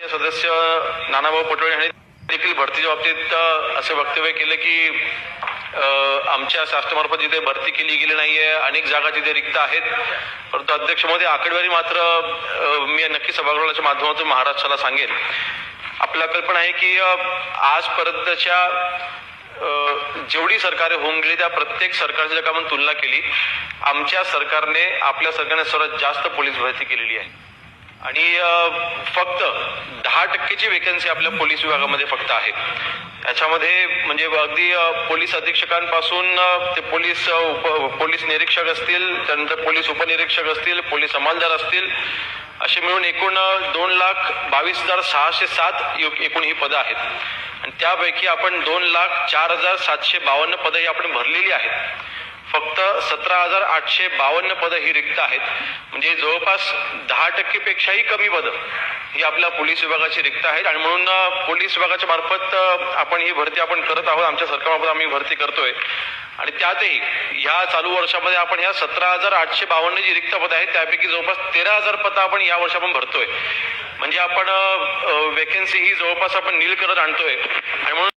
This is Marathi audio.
सदस्य नानाभाऊ पटोळे यांनी देखील भरतीच्या बाबतीत असे वक्तव्य केले की आमच्या शासनामार्फत जिथे भरती केली गेली नाहीये अनेक जागा तिथे रिक्त आहेत. परंतु अध्यक्षमध्ये आकडेवारी मात्र मी नक्की सभागृहाच्या माध्यमातून महाराष्ट्राला सांगेन. आपला कल्पना आहे की आजपर्यंतच्या जेवढी सरकारे होऊन गेली त्या प्रत्येक सरकारची जर का आपण तुलना केली आमच्या सरकारने आपल्या सरकारने सर्वात जास्त पोलीस भरती केलेली आहे. आणि फक्त दहा टक्केची वेकन्सी आपल्या पोलीस विभागामध्ये फक्त आहे. याच्यामध्ये म्हणजे अगदी पोलीस अधीक्षकांपासून ते पोलीस उप पोलीस निरीक्षक असतील त्यानंतर पोलीस उपनिरीक्षक असतील पोलीस अंमलदार असतील असे मिळून एकूण दोन लाख बावीस हजार सहाशे सात यु- एकूण ही पदं आहेत. आणि त्यापैकी आपण दोन लाख चार हजार सातशे बावन्न पदं ही आपण भरलेली आहेत. फक्त सतरा हजार आठशे बावन्न पदं ही रिक्त आहेत. म्हणजे जवळपास दहा टक्केपेक्षाही कमी पदं ही आपल्या पोलीस विभागाची रिक्त आहेत. आणि म्हणून पोलीस विभागाच्या मार्फत आपण ही भरती आपण करत आहोत. आमच्या सरकारमार्फत आम्ही भरती करतोय. आणि त्यातही ह्या चालू वर्षामध्ये आपण ह्या सतरा हजार आठशे बावन्न जी रिक्त पदं आहेत त्यापैकी जवळपास तेरा हजार पदं आपण या वर्षी आपण भरतोय. म्हणजे आपण वेकेन्सी ही जवळपास आपण नील करत आणतोय. आणि म्हणून